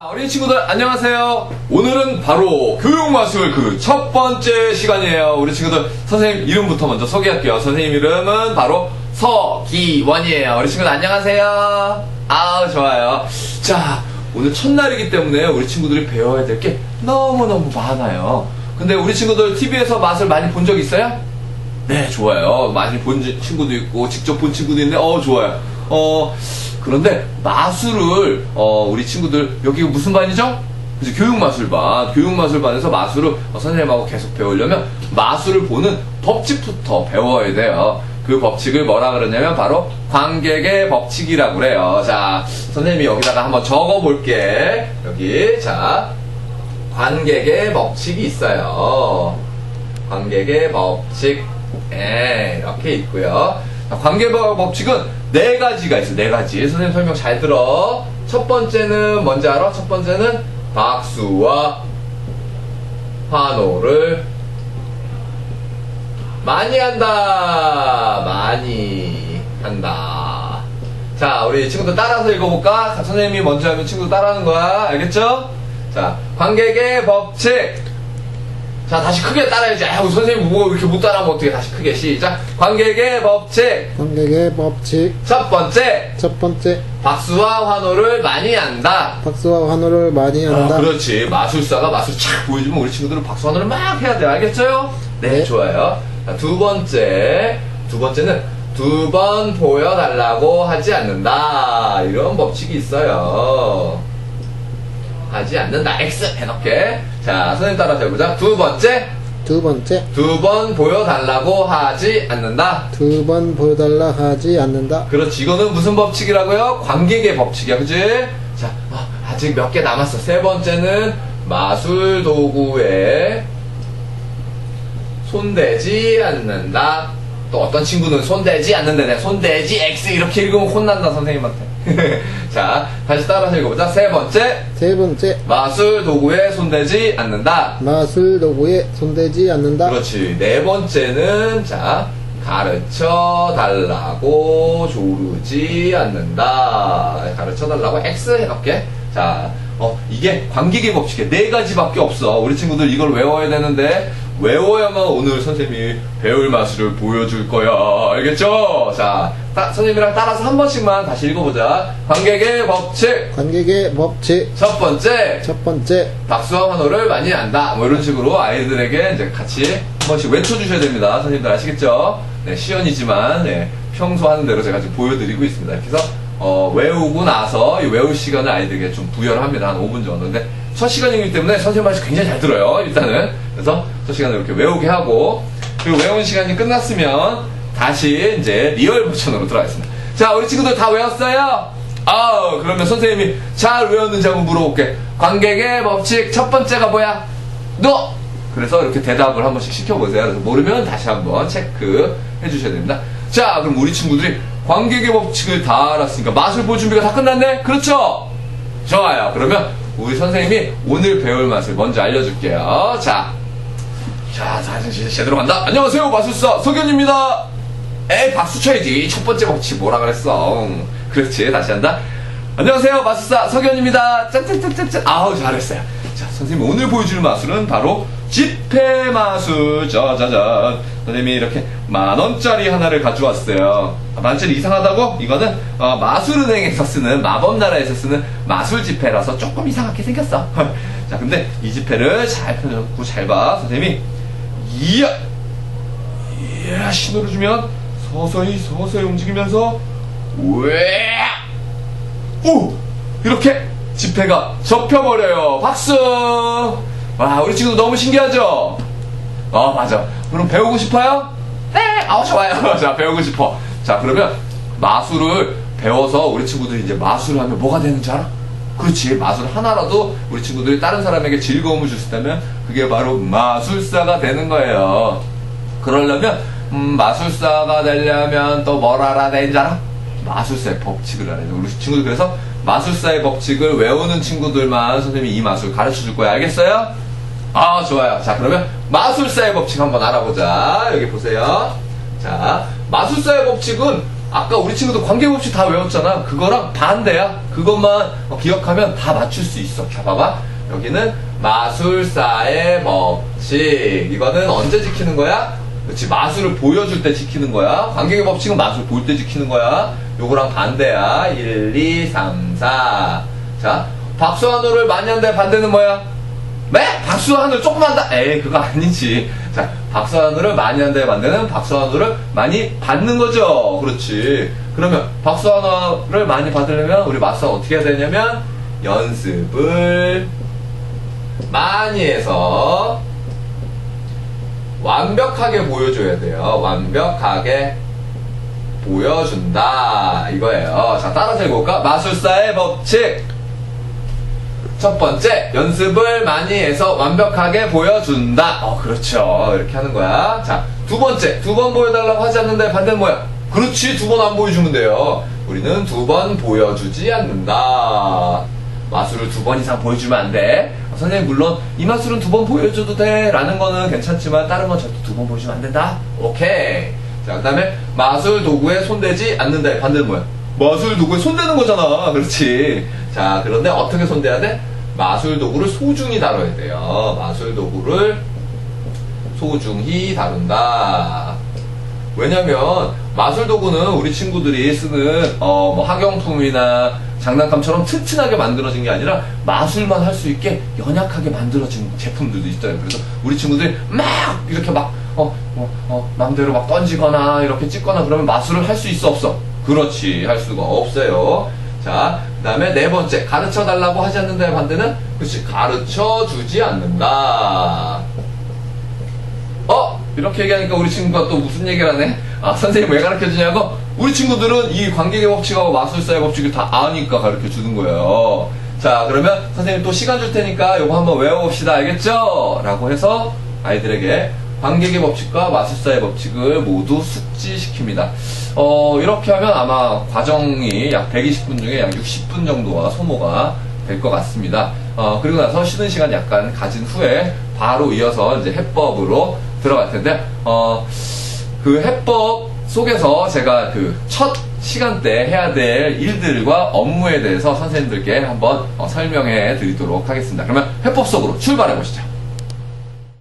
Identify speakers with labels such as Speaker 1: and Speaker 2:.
Speaker 1: 아, 어린이 친구들 안녕하세요. 오늘은 바로 교육마술 그 첫 번째 시간이에요. 우리 친구들 선생님 이름부터 먼저 소개할게요. 선생님 이름은 바로 서기원이에요. 우리 친구들 안녕하세요. 아우 좋아요. 자 오늘 첫날이기 때문에 우리 친구들이 배워야 될 게 너무너무 많아요. 근데 우리 친구들 TV에서 맛을 많이 본 적 있어요? 네, 좋아요. 많이 본 지- 친구도 있고, 직접 본 친구도 있는데, 어, 좋아요. 어, 그런데 마술을, 어, 우리 친구들, 여기가 무슨 반이죠? 이제 교육마술반. 교육마술반에서 마술을 어, 선생님하고 계속 배우려면 마술을 보는 법칙부터 배워야 돼요. 그 법칙을 뭐라 그러냐면 바로 관객의 법칙이라고 그래요. 자, 선생님이 여기다가 한번 적어 볼게. 여기, 자, 관객의 법칙이 있어요. 관객의 법칙. 예, 이렇게 있고요. 자, 관객의 법칙은 네 가지가 있어요. 네 가지. 선생님 설명 잘 들어. 첫 번째는 뭔지 알아? 첫 번째는 박수와 환호를 많이 한다. 많이 한다. 자, 우리 친구들 따라서 읽어볼까? 선생님이 먼저 하면 친구들 따라하는 거야. 알겠죠? 자, 관객의 법칙. 자, 다시 크게 따라야지. 아유, 선생님 뭐 이렇게 못 따라하면 어떻게 다시 크게 시작. 관객의 법칙.
Speaker 2: 관객의 법칙
Speaker 1: 첫 번째,
Speaker 2: 첫 번째
Speaker 1: 박수와 환호를 많이 한다.
Speaker 2: 박수와 환호를 많이 한다.
Speaker 1: 아, 그렇지. 마술사가 마술 착 보여주면 우리 친구들은 박수 환호를 막 해야 돼. 알겠죠? 네,
Speaker 2: 네.
Speaker 1: 좋아요. 자, 두 번째, 두 번째는 두 번 보여달라고 하지 않는다. 이런 법칙이 있어요. 하지 않는다. X 해놓게. 자, 선생님 따라서 해보자. 두 번째,
Speaker 2: 두 번째
Speaker 1: 두 번 보여달라고 하지 않는다.
Speaker 2: 두 번 보여달라 하지 않는다.
Speaker 1: 그렇지. 이거는 무슨 법칙이라고요? 관객의 법칙이야. 그지? 자, 어, 아직 몇 개 남았어. 세 번째는 마술 도구에 손대지 않는다. 또 어떤 친구는 손대지 않는데 내가 손대지 X 이렇게 읽으면 혼난다 선생님한테. 자, 다시 따라서 읽어보자. 세 번째,
Speaker 2: 세 번째
Speaker 1: 마술 도구에 손대지 않는다.
Speaker 2: 마술 도구에 손대지 않는다.
Speaker 1: 그렇지. 네 번째는 자 가르쳐 달라고 조르지 않는다. 가르쳐 달라고 X 해놓게. 자, 어 이게 관객의 법칙이야. 네 가지밖에 없어. 우리 친구들 이걸 외워야 되는데 외워야만 오늘 선생님이 배울 마술을 보여줄 거야. 알겠죠? 자, 따- 선생님이랑 따라서 한 번씩만 다시 읽어보자. 관객의 법칙.
Speaker 2: 관객의 법칙
Speaker 1: 첫 번째,
Speaker 2: 첫 번째
Speaker 1: 박수와 환호를 많이 한다. 뭐 이런 식으로 아이들에게 이제 같이 한 번씩 외쳐주셔야 됩니다. 선생님들 아시겠죠? 네, 시연이지만, 네, 평소 하는 대로 제가 지금 보여드리고 있습니다. 해서, 어, 외우고 나서 이 외울 시간을 아이들에게 좀 부여를 합니다. 한 5분 정도. 근데 첫 시간이기 때문에 선생님 말씀 굉장히 잘 들어요. 일단은. 그래서 첫 시간을 이렇게 외우게 하고, 그리고 외운 시간이 끝났으면 다시 이제 리얼 버전으로 들어가겠습니다. 자, 우리 친구들 다 외웠어요? 아, 그러면 선생님이 잘 외웠는지 한번 물어볼게. 관객의 법칙 첫 번째가 뭐야? 너! 그래서 이렇게 대답을 한 번씩 시켜보세요. 그래서 모르면 다시 한번 체크 해 주셔야 됩니다. 자, 그럼 우리 친구들이 관객의 법칙을 다 알았으니까 맛을 볼 준비가 다 끝났네? 그렇죠? 좋아요. 그러면 우리 선생님이 오늘 배울 맛을 먼저 알려줄게요. 자, 자, 자, 이제 제대로 간다. 안녕하세요, 마술사 석연입니다. 에이, 박수 쳐야지. 첫 번째 법칙 뭐라 그랬어. 응. 그렇지, 다시 한다. 안녕하세요, 마술사 석연입니다. 짠짠짠짠짠. 아우, 잘했어요. 자, 선생님 오늘 보여줄 마술은 바로 지폐 마술. 짜자잔. 선생님이 이렇게 만 원짜리 하나를 가져왔어요. 아, 만 원짜리 이상하다고? 이거는 어, 마술은행에서 쓰는 마법 나라에서 쓰는 마술 지폐라서 조금 이상하게 생겼어. 자, 근데 이 지폐를 잘 펴놓고 잘 봐, 선생님이. 이야! 이야, 신호를 주면 서서히 서서히 움직이면서 왜? 오! 이렇게 지폐가 접혀버려요. 박수! 와, 우리 친구도 너무 신기하죠? 어, 맞아. 그럼 배우고 싶어요? 네! 아, 좋아요. 자, 배우고 싶어. 자, 그러면 마술을 배워서 우리 친구들이 이제 마술을 하면 뭐가 되는지 알아? 그렇지. 마술 하나라도 우리 친구들이 다른 사람에게 즐거움을 줄 수 있다면 그게 바로 마술사가 되는 거예요. 그러려면 음, 마술사가 되려면 또 뭘 알아야 되는지 알아? 마술사의 법칙을 알아야 돼. 우리 친구들 그래서 마술사의 법칙을 외우는 친구들만 선생님이 이 마술 가르쳐 줄 거야. 알겠어요? 아, 좋아요. 자, 그러면 마술사의 법칙 한번 알아보자. 여기 보세요. 자, 마술사의 법칙은 아까 우리 친구들 관계 법칙 다 외웠잖아. 그거랑 반대야. 그것만 어, 기억하면 다 맞출 수 있어. 자, 봐봐. 여기는 마술사의 법칙. 이거는 언제 지키는 거야? 그렇지. 마술을 보여줄 때 지키는 거야. 관계의 법칙은 마술 볼 때 지키는 거야. 요거랑 반대야. 1, 2, 3, 4. 자, 박수한우를 많이 한다의 반대는 뭐야? 네? 박수한우를 조금 한다? 에이, 그거 아니지. 자, 박수한우를 많이 한다의 반대는 박수한우를 많이 받는 거죠. 그렇지. 그러면 박수한우를 많이 받으려면 우리 마술사 어떻게 해야 되냐면 연습을 많이 해서 완벽하게 보여줘야 돼요. 완벽하게 보여준다. 이거예요. 자, 따라서 해볼까? 마술사의 법칙. 첫 번째, 연습을 많이 해서 완벽하게 보여준다. 어, 그렇죠. 이렇게 하는 거야. 자, 두 번째, 두 번 보여달라고 하지 않는데 반대는 뭐야? 그렇지, 두 번 안 보여주면 돼요. 우리는 두 번 보여주지 않는다. 마술을 두 번 이상 보여주면 안 돼. 어, 선생님, 물론 이 마술은 두 번 보여줘도 돼. 라는 거는 괜찮지만 다른 건 절대 두 번 보여주면 안 된다. 오케이. 자, 그 다음에 마술 도구에 손대지 않는다의 반대는 뭐야? 마술 도구에 손대는 거잖아. 그렇지. 자, 그런데 어떻게 손대야 돼? 마술 도구를 소중히 다뤄야 돼요. 마술 도구를 소중히 다룬다. 왜냐면 마술 도구는 우리 친구들이 쓰는 어, 뭐 학용품이나 장난감처럼 튼튼하게 만들어진 게 아니라 마술만 할 수 있게 연약하게 만들어진 제품들도 있어요. 그래서 우리 친구들이 막 이렇게 막 어, 어, 어, 맘대로 막 던지거나 이렇게 찍거나 그러면 마술을 할 수 있어 없어? 그렇지 할 수가 없어요. 자, 그 다음에 네 번째 가르쳐 달라고 하지 않는다의 반대는 그렇지 가르쳐 주지 않는다. 어? 이렇게 얘기하니까 우리 친구가 또 무슨 얘기를 하네? 아, 선생님 왜 가르쳐 주냐고? 우리 친구들은 이 관계의 법칙하고 마술사의 법칙을 다 아니까 가르쳐 주는 거예요. 자, 그러면 선생님 또 시간 줄 테니까 이거 한번 외워봅시다. 알겠죠? 라고 해서 아이들에게 관계의 법칙과 마술사의 법칙을 모두 숙지시킵니다. 어, 이렇게 하면 아마 과정이 약 120분 중에 약 60분 정도가 소모가 될 것 같습니다. 어, 그리고 나서 쉬는 시간 약간 가진 후에 바로 이어서 이제 해법으로 들어갈 텐데, 어, 그 해법 속에서 제가 그 첫 시간대 해야 될 일들과 업무에 대해서 선생님들께 한번 어, 설명해 드리도록 하겠습니다. 그러면 해법 속으로 출발해 보시죠.